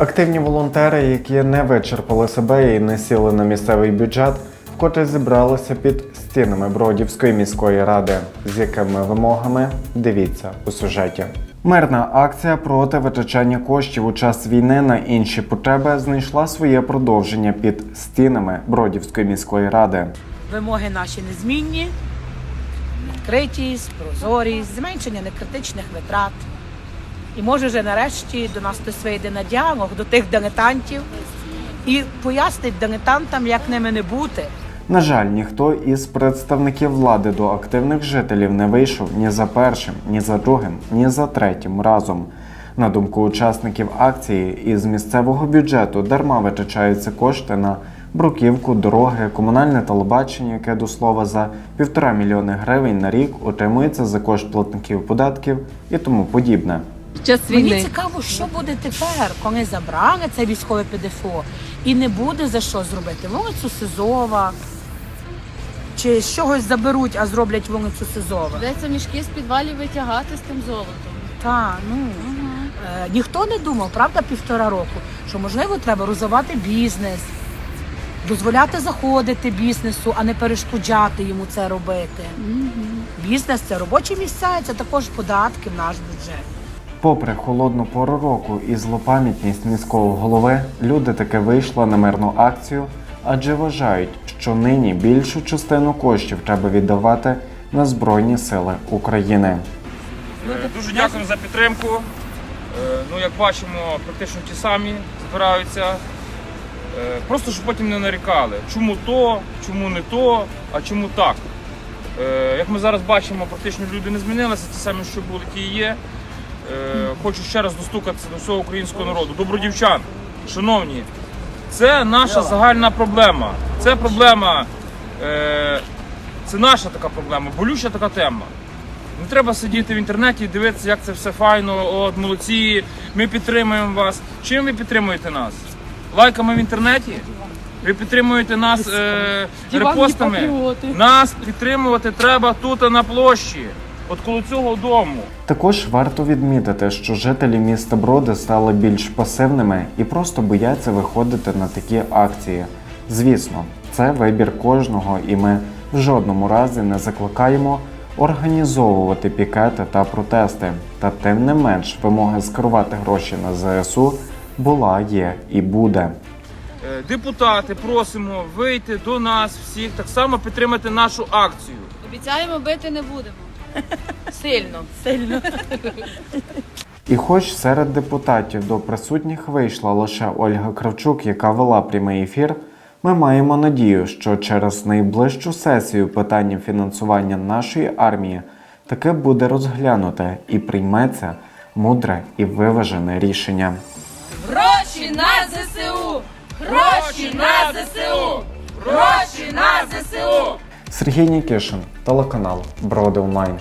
Активні волонтери, які не вичерпали себе і не сіли на місцевий бюджет, вкотре зібралися під стінами Бродівської міської ради. З якими вимогами дивіться у сюжеті. Мирна акція проти витрачання коштів у час війни на інші потреби знайшла своє продовження під стінами Бродівської міської ради. Вимоги наші незмінні: відкритість, прозорість, зменшення некритичних витрат. І може вже нарешті до нас хтось вийде на діалог до тих дилетантів і пояснить дилетантам, як ними не бути. На жаль, ніхто із представників влади до активних жителів не вийшов ні за першим, ні за другим, ні за третім разом. На думку учасників акції, із місцевого бюджету дарма витрачаються кошти на бруківку, дороги, комунальне телебачення, яке до слова за півтора мільйони гривень на рік отримується за кошт платників податків і тому подібне. Під час Мені цікаво, що буде тепер, коли забрали це військове ПДФО і не буде за що зробити. Вулицю Сизова. Чи з чогось заберуть, а зроблять вулицю Сизова. Доведеться мішки з підвалів витягати з тим золотом. Та ну е, ніхто не думав, правда, півтора року, що можливо треба розвивати бізнес, дозволяти заходити бізнесу, а не перешкоджати йому це робити. Бізнес це робочі місця, і це також податки в наш бюджет. Попри холодну пору року і злопам'ятність міського голови, люди таки вийшли на мирну акцію, адже вважають, що нині більшу частину коштів треба віддавати на Збройні Сили України. Е, Дуже дякуємо за підтримку. Е, Ну, як бачимо, практично ті самі збираються. Е, Просто щоб потім не нарікали, чому то, чому не то, а чому так. Як ми зараз бачимо, практично люди не змінилися, ті самі, що були, ті є. Е, Хочу ще раз достукатися до всього українського народу. Добродівчан, шановні, це наша загальна проблема. Це проблема, е, це наша така проблема, болюча така тема. Не треба сидіти в інтернеті і дивитися, як це все файно, от молодці, ми підтримуємо вас. Чим ви підтримуєте нас? Лайками в інтернеті? Ви підтримуєте нас е, репостами? Нас підтримувати треба тут на площі, от коло цього дому. Також варто відмітити, що жителі міста Броди стали більш пасивними і просто бояться виходити на такі акції. Звісно, це вибір кожного, і ми в жодному разі не закликаємо організовувати пікети та протести. Та тим не менш, вимоги скерувати гроші на ЗСУ була, є і буде. Е, Депутати, просимо вийти до нас всіх, так само підтримати нашу акцію. Обіцяємо бити не будемо. Сильно. Сильно. І хоч серед депутатів до присутніх вийшла лише Ольга Кравчук, яка вела прямий ефір, ми маємо надію, що через найближчу сесію питання фінансування нашої армії таке буде розглянуте і прийметься мудре і виважене рішення. Гроші на ЗСУ! Гроші на ЗСУ! Гроші на ЗСУ! Сергій Нікішин, телеканал Броди Онлайн.